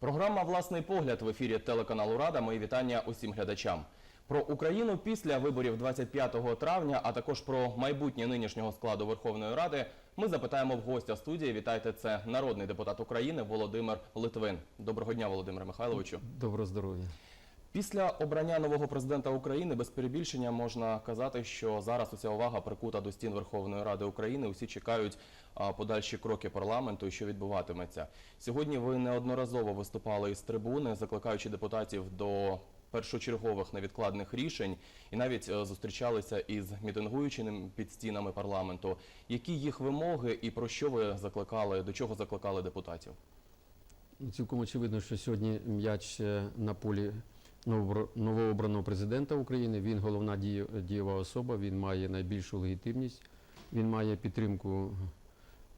Програма Власний погляд в ефірі телеканалу Рада. Мої вітання усім глядачам. Про Україну після виборів 25 травня, а також про майбутнє нинішнього складу Верховної Ради. Ми запитаємо в гостя студії. Вітайте, це народний депутат України Володимир Литвин. Доброго дня, Володимире Михайловичу. Доброго здоров'я. Після обрання нового президента України без перебільшення можна казати, що зараз уся увага прикута до стін Верховної Ради України. Усі чекають подальші кроки парламенту і що відбуватиметься. Сьогодні ви неодноразово виступали із трибуни, закликаючи депутатів до першочергових невідкладних рішень, і навіть е, зустрічалися із мітингуючими під стінами парламенту. Які їх вимоги і про що ви закликали, до чого закликали депутатів? Ну, Цілком очевидно, що сьогодні м'яч е, на полі новообраного президента України. Він головна дієва особа, він має найбільшу легітимність, він має підтримку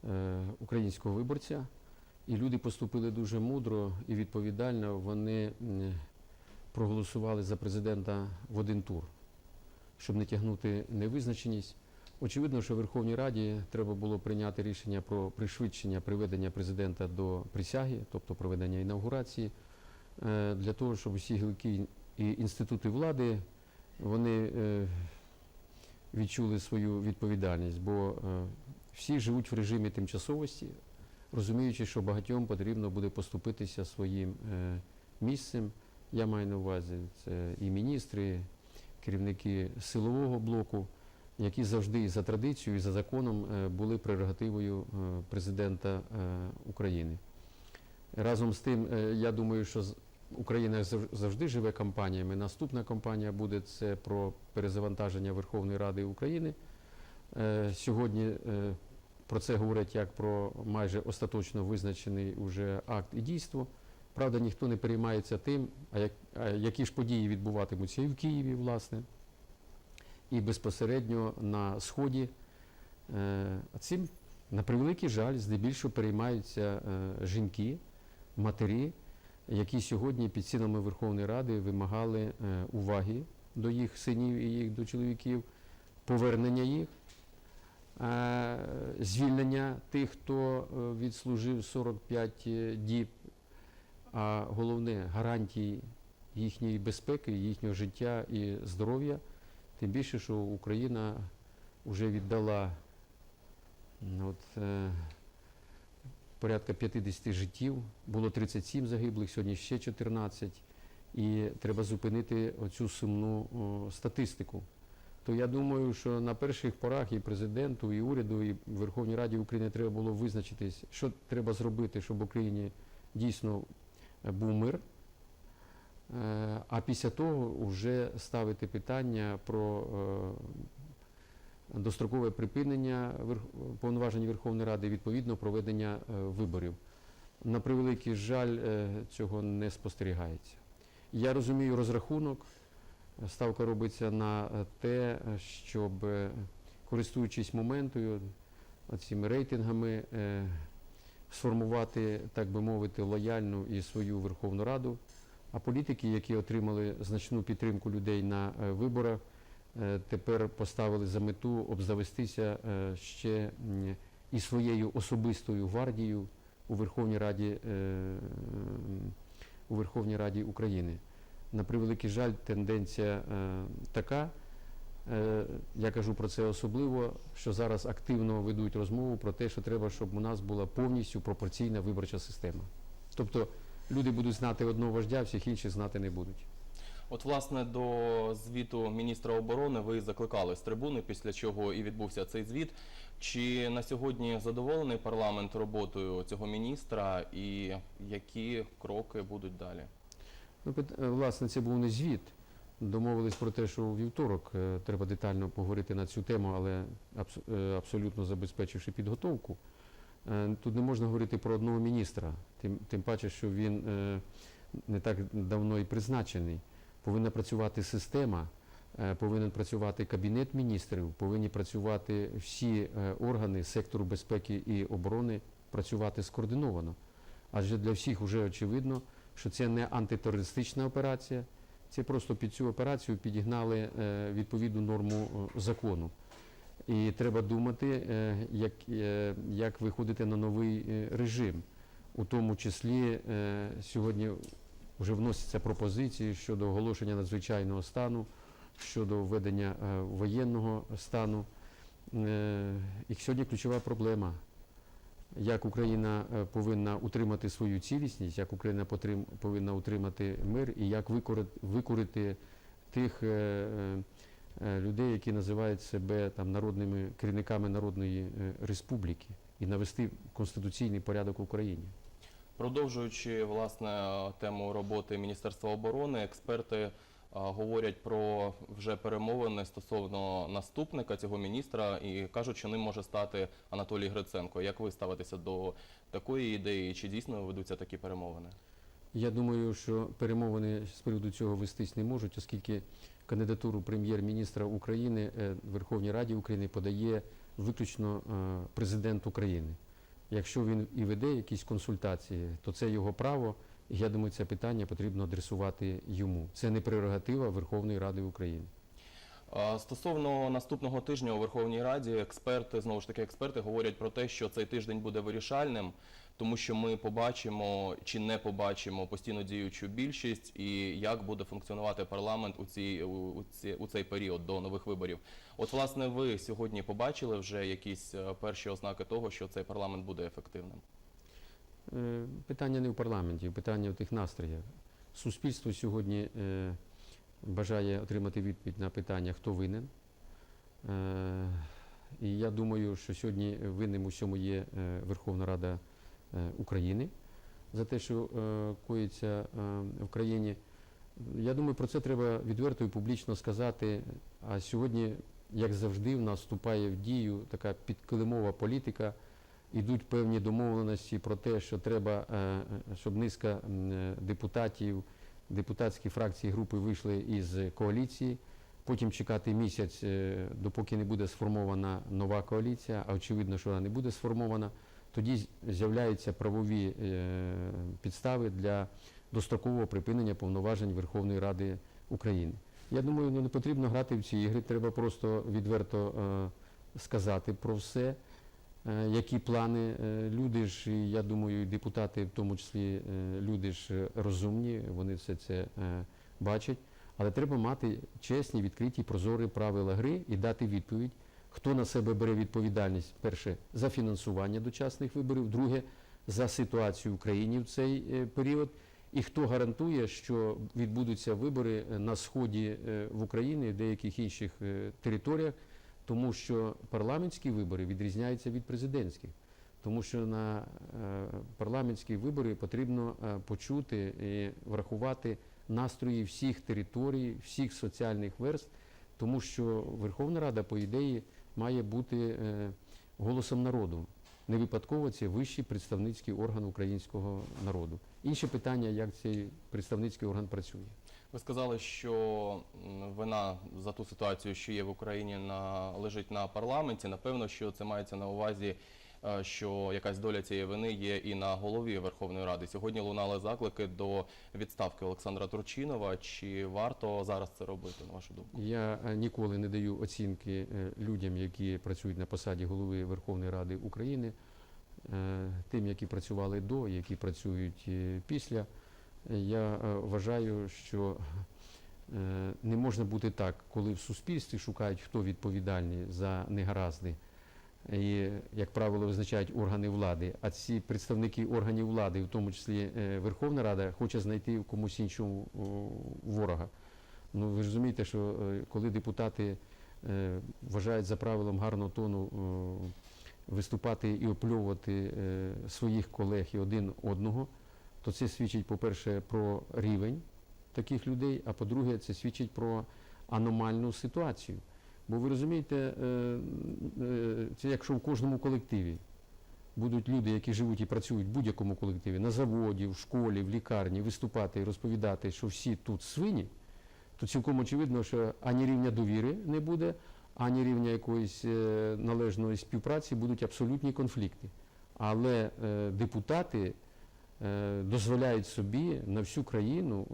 е, українського виборця. І люди поступили дуже мудро і відповідально. Вони проголосували за президента в один тур, щоб не тягнути невизначеність. Очевидно, що Верховній Раді треба було прийняти рішення про пришвидшення приведення президента до присяги, тобто проведення інаугурації, для того, щоб усі гілки і інститути влади вони е, відчули свою відповідальність, бо е, всі живуть в режимі тимчасовості, розуміючи, що багатьом потрібно буде поступитися своїм е, місцем. Я маю на увазі це і міністри, керівники силового блоку які завжди за традицією, і за законом е, були прерогативою е, президента е, України. Разом з тим, е, я думаю, що Україна завжди живе кампаніями. Наступна кампанія буде це про перезавантаження Верховної Ради України. Е, Сьогодні е, про це говорять як про майже остаточно визначений уже акт і дійство. Правда, ніхто не переймається тим, а, як, а які ж події відбуватимуться і в Києві, власне і безпосередньо на сході. Цим, на превеликий жаль, здебільшого переймаються жінки, матері, які сьогодні під стінами Верховної Ради вимагали е, уваги до їх синів і їх до чоловіків, повернення їх, е, звільнення тих, хто е, відслужив 45 діб, а головне гарантії їхньої безпеки, їхнього життя і здоров'я. Тим більше, що Україна вже віддала от, порядка 50 життів, було 37 загиблих, сьогодні ще 14. І треба зупинити оцю сумну статистику. То я думаю, що на перших порах і президенту, і уряду, і Верховній Раді України треба було визначитись, що треба зробити, щоб в Україні дійсно е, був мир. Е, А після того вже ставити питання про е, дострокове припинення повноважень Верховної Ради, відповідно проведення е, виборів. На превеликий жаль, е, цього не спостерігається. Я розумію розрахунок. Ставка робиться на е, те, щоб, користуючись моментою, цими рейтингами, сформувати, так би мовити, лояльну і свою Верховну Раду. А політики, які отримали значну підтримку людей на виборах, тепер поставили за мету обзавестися е, ще і своєю особистою гвардією у Верховній Раді, е, у Верховній Раді України. На превеликий жаль, тенденція е, така. Е, Я кажу про це особливо, що зараз активно ведуть розмову про те, що треба, щоб у нас була повністю пропорційна виборча система. Тобто люди будуть знати одного вождя, всіх інших знати не будуть. От, власне, до звіту міністра оборони ви закликали з трибуни, після чого і відбувся цей звіт. Чи на сьогодні задоволений парламент роботою цього міністра, і які кроки будуть далі? Ну, е, власне, це був не звіт. Домовились про те, що у вівторок е, треба детально поговорити на цю тему, але е, абсолютно забезпечивши підготовку. Тут не можна говорити про одного міністра, тим, тим паче, що він не так давно і призначений. Повинна працювати система, е, повинен працювати кабінет міністрів, повинні працювати всі е, органи сектору безпеки і оборони, працювати скоординовано. Адже для всіх вже очевидно, що це не антитерористична операція, це просто під цю операцію підігнали е, відповідну норму закону. І треба думати, як, як виходити на новий режим. У тому числі сьогодні вже вносяться пропозиції щодо оголошення надзвичайного стану, щодо введення е, воєнного стану. Е, І сьогодні ключова проблема, як Україна е, повинна утримати свою цілісність, як Україна повинна утримати мир і як викорити, тих людей, які називають себе там народними керівниками народної республіки, і навести конституційний порядок в Україні. Продовжуючи власне тему роботи Міністерства оборони, експерти говорять про вже перемовини стосовно наступника цього міністра і кажуть, що ним може стати Анатолій Гриценко. Як ви ставитеся до такої ідеї? Чи дійсно ведуться такі перемовини? Я думаю, що перемовини з приводу цього вестись не можуть, оскільки кандидатуру прем'єр-міністра України е, Верховній Раді України подає виключно е, президент України. Якщо він і веде якісь консультації, то це його право. Я думаю, це питання потрібно адресувати йому. Це не прерогатива Верховної Ради України. Стосовно наступного тижня у Верховній Раді, експерти знову ж таки експерти говорять про те, що цей тиждень буде вирішальним, тому що ми побачимо чи не побачимо постійно діючу більшість, і як буде функціонувати парламент у цій у, ці- у цей період до нових виборів. От, власне, ви сьогодні побачили вже якісь е, перші ознаки того, що цей парламент буде ефективним. Е, Питання не в парламенті, питання в тих настроях. Суспільство сьогодні е, бажає отримати відповідь на питання, хто винен. І я думаю, що сьогодні винним у всьому є Верховна Рада України за те, що е, коїться е, в країні. Я думаю, про це треба відверто і публічно сказати. А сьогодні, як завжди, в нас вступає в дію така підкилимова політика. Ідуть певні домовленості про те, що треба, е, щоб низка е, депутатів, депутатські фракції групи вийшли із коаліції. Потім чекати місяць, е, допоки не буде сформована нова коаліція, а очевидно, що вона не буде сформована. Тоді з'являються правові е, підстави для дострокового припинення повноважень Верховної Ради України. Я думаю, ну, не потрібно грати в ці ігри, треба просто відверто е, сказати про все. Е, Які плани? Люди ж, я думаю, депутати, в тому числі люди ж розумні, вони все це бачать. Але треба мати чесні, відкриті, прозорі правила гри і дати відповідь, хто на себе бере відповідальність, перше, за фінансування дочасних виборів, друге, за ситуацію в країні в цей е, період, і хто гарантує, що відбудуться вибори е, на сході е, в Україні в деяких інших територіях, тому що парламентські вибори відрізняються від президентських. Тому що на парламентські вибори потрібно почути і врахувати настрої всіх територій, всіх соціальних верств, тому що Верховна Рада, по ідеї, має бути е, голосом народу. Не випадково це вищий представницький орган українського народу. Інше питання, як цей представницький орган працює. Ви сказали, що вина за ту ситуацію, що є в Україні, на лежить на парламенті. Напевно, що це мається на увазі, що якась доля цієї вини є і на голові Верховної Ради. Сьогодні лунали заклики до відставки Олександра Турчинова. Чи варто зараз це робити, на вашу думку? Я е, ніколи не даю оцінки е, людям, які працюють на посаді голови Верховної Ради України, е, тим, які працювали до, які працюють е, після. Е, Я е, вважаю, що е, не можна бути так, коли в суспільстві шукають, хто відповідальний за негаразди. І, як правило, визначають органи влади, а ці представники органів влади, в тому числі е, Верховна Рада, хоче знайти в комусь іншому ворога. Ну ви ж розумієте, що е, коли депутати е, вважають за правилом гарного тону е, виступати і опльовувати е, своїх колег і один одного, то це свідчить, по-перше, про рівень таких людей, а по-друге, це свідчить про аномальну ситуацію. Бо ви розумієте, е, е, це якщо в кожному колективі будуть люди, які живуть і працюють в будь-якому колективі, на заводі, в школі, в лікарні, виступати і розповідати, що всі тут свині, то цілком очевидно, що ані рівня довіри не буде, ані рівня якоїсь е, належної співпраці будуть абсолютні конфлікти. Але депутати дозволяють собі на всю країну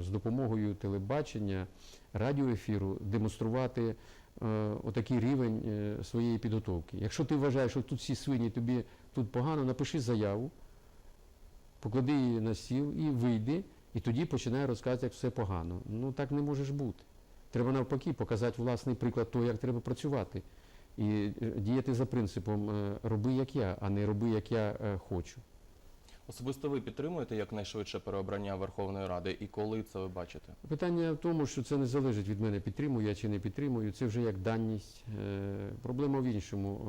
з допомогою телебачення, радіоефіру демонструвати отакий рівень е, своєї підготовки. Якщо ти вважаєш, що тут всі свині, тобі тут погано, напиши заяву поклади її на стіл і вийди, і тоді починає розказувати, як все погано. Ну так не може ж бути. Треба навпаки показати власний приклад того, як треба працювати. І е, діяти за принципом е, роби як я, а не роби як я е, хочу. Особисто ви підтримуєте якнайшвидше переобрання Верховної Ради, і коли це ви бачите? Питання в тому, що це не залежить від мене, підтримую я чи не підтримую. Це вже як даність. Е, Проблема в іншому.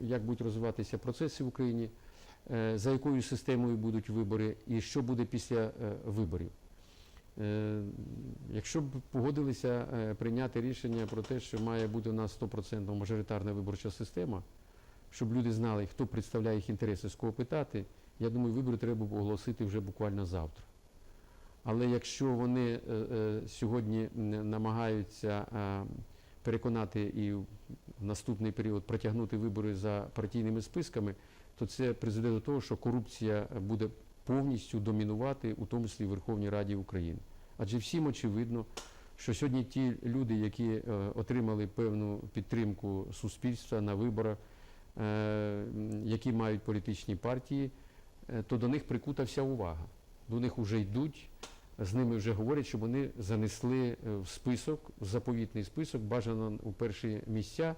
Е, Як будуть розвиватися процеси в Україні, е, за якою системою будуть вибори і що буде після виборів. Якщо б погодилися прийняти рішення про те, що має бути у нас 100% мажоритарна виборча система, щоб люди знали, хто представляє їх інтереси, з кого питати, я думаю, вибори треба оголосити вже буквально завтра. Але якщо вони е, е, сьогодні намагаються е, переконати і в наступний період протягнути вибори за партійними списками, то це призведе до того, що корупція буде повністю домінувати, у тому числі в Верховній Раді України. Адже всім очевидно, що сьогодні ті люди, які отримали певну підтримку суспільства на виборах, які мають політичні партії, то до них прикута вся увага. До них вже йдуть, з ними вже говорять, щоб вони занесли е, в список, в заповітний список, бажано у перші місця.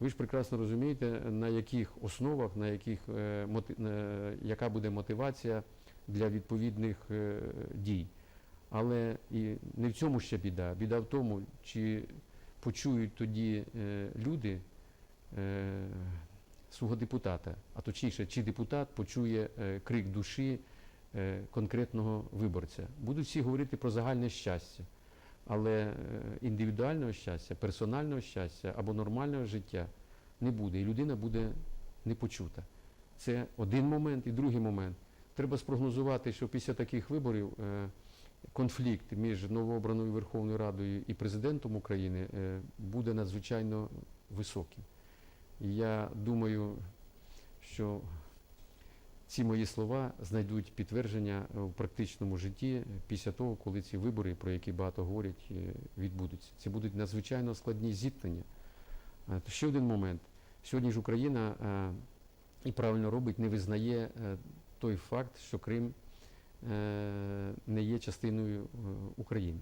Ви ж прекрасно розумієте, на яких основах, на яких, е, е, яка буде мотивація для відповідних е, дій. Але і не в цьому ще біда. Біда в тому, чи почують тоді е, люди е, свого депутата, а точніше, чи депутат почує е, крик душі е, конкретного виборця. Будуть всі говорити про загальне щастя, але е, індивідуального щастя, персонального щастя або нормального життя не буде, і людина буде не почута. Це один момент, і другий момент. Треба спрогнозувати, що після таких виборів конфлікт між новообраною Верховною Радою і президентом України буде надзвичайно високим. Я думаю, що ці мої слова знайдуть підтвердження в практичному житті після того, коли ці вибори, про які багато говорять, е, відбудуться. Це будуть надзвичайно складні зіткнення. Е, Ще один момент. Сьогодні ж Україна е, і правильно робить, не визнає той факт, що Крим не є частиною України.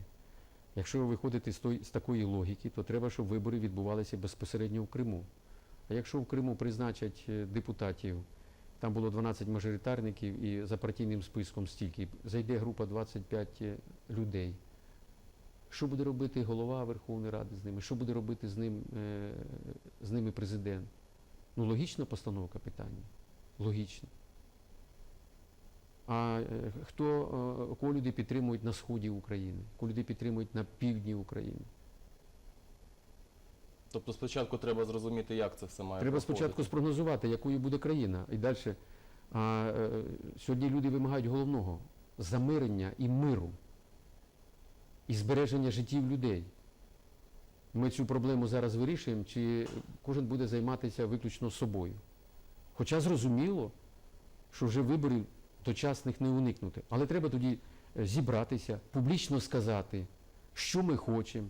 Якщо ви виходите з, той, з такої логіки, то треба, щоб вибори відбувалися безпосередньо в Криму. А якщо в Криму призначать е, депутатів, там було 12 мажоритарників і за партійним списком стільки, зайде група 25 людей. Що буде робити голова Верховної Ради з ними? Що буде робити з, ним, е, з ними президент? Ну, логічна постановка питання. Логічно. А е, хто, е, кого люди підтримують на сході України, кого люди підтримують на півдні України? Тобто спочатку треба зрозуміти, як це все має Треба спочатку спрогнозувати, якою буде країна. І далі. А, е, сьогодні люди вимагають головного замирення і миру, і збереження життів людей. Ми цю проблему зараз вирішуємо, чи кожен буде займатися виключно собою. Хоча зрозуміло, що вже виборів дочасних не уникнути. Але треба тоді е, зібратися, публічно сказати, що ми хочемо,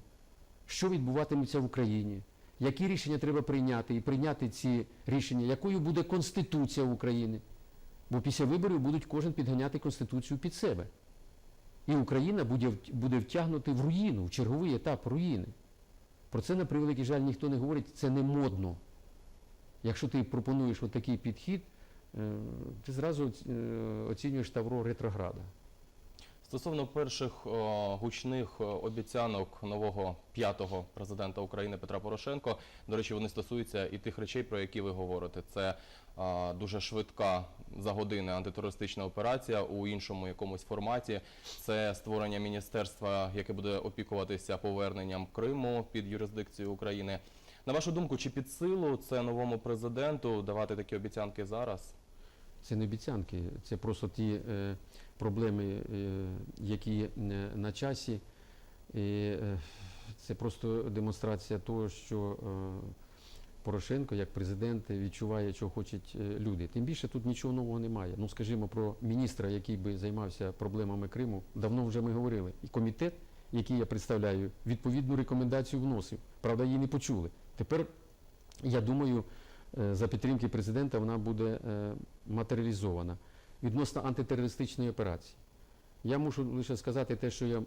що відбуватиметься в Україні, які рішення треба прийняти, і прийняти ці рішення, якою буде Конституція України. Бо після виборів будуть кожен підганяти Конституцію під себе. І Україна буде, буде втягнути в руїну, в черговий етап руїни. Про це, на превеликий жаль, ніхто не говорить, це не модно. Якщо ти пропонуєш отакий підхід, е, ти зразу е, оцінюєш тавро ретрограда. Стосовно перших о, гучних обіцянок нового п'ятого президента України Петра Порошенко, до речі, вони стосуються і тих речей, про які ви говорите. Це а, дуже швидка за години антитерористична операція у іншому якомусь форматі. Це створення міністерства, яке буде опікуватися поверненням Криму під юрисдикцію України. На вашу думку, чи під силу це новому президенту давати такі обіцянки зараз? Це не обіцянки, це просто ті е, проблеми, е, які е, на часі. І, е, це просто демонстрація того, що Порошенко як президент відчуває, чого хочуть люди. Тим більше тут нічого нового немає. Ну, скажімо, про міністра, який би займався проблемами Криму, давно вже ми говорили. І комітет, який я представляю, відповідну рекомендацію вносив. Правда, її не почули. Тепер, я думаю, за підтримки президента вона буде матеріалізована. Відносно антитерористичної операції. Я мушу лише сказати те, що я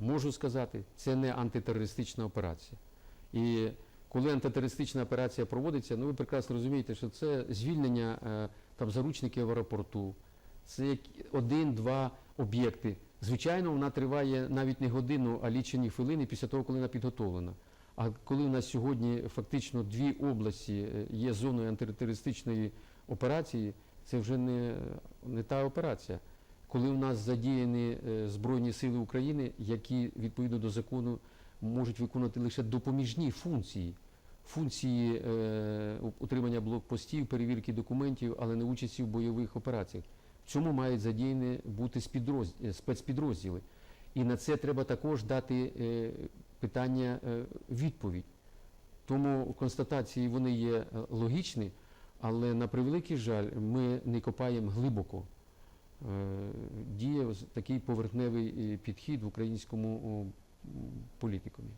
можу сказати, це не антитерористична операція. І коли антитерористична операція проводиться, ну ви прекрасно розумієте, що це звільнення е, там заручників в аеропорту, це один-два об'єкти. Звичайно, вона триває навіть не годину, а лічені хвилини після того, коли вона підготовлена. А коли у нас сьогодні фактично дві області е, є зоною антитерористичної операції, це вже не, не та операція. Коли у нас задіяні е, Збройні сили України, які відповідно до закону можуть виконувати лише допоміжні функції, функції е, утримання блокпостів, перевірки документів, але не участі в бойових операціях. В цьому мають задіяні бути е, спецпідрозділи. І на це треба також дати е, питання е, відповідь. Тому констатації вони є е, логічні, але на превеликий жаль, ми не копаємо глибоко. Е, Діє такий поверхневий е, підхід в українському політикумі.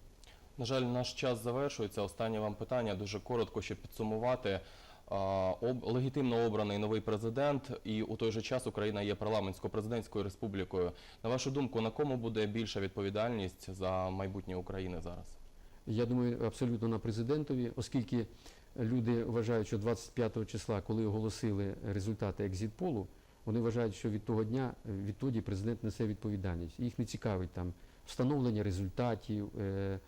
На жаль, наш час завершується. Останнє вам питання дуже коротко, щоб підсумувати. Легітимно обраний новий президент, і у той же час Україна є парламентсько-президентською республікою. На вашу думку, на кому буде більша відповідальність за майбутнє України зараз? Я думаю, абсолютно на президентові, оскільки люди вважають, що 25 числа, коли оголосили результати екзит-полу, вони вважають, що від того дня, відтоді президент несе відповідальність. Їх не цікавить там встановлення результатів, е,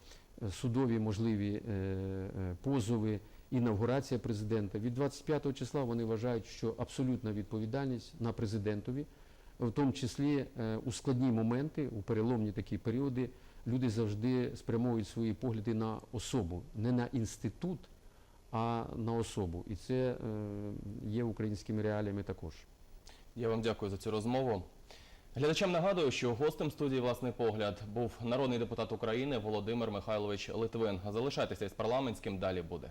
судові можливі е, е, позови, інавгурація президента. Від 25 числа вони вважають, що абсолютна відповідальність на президентові, в тому числі у складні моменти, у переломні такі періоди, люди завжди спрямовують свої погляди на особу, не на інститут, а на особу. І це е, є українськими реаліями також. Я вам дякую за цю розмову. Глядачам нагадую, що гостем студії Власний погляд був народний депутат України Володимир Михайлович Литвин. Залишайтеся із парламентським, далі буде.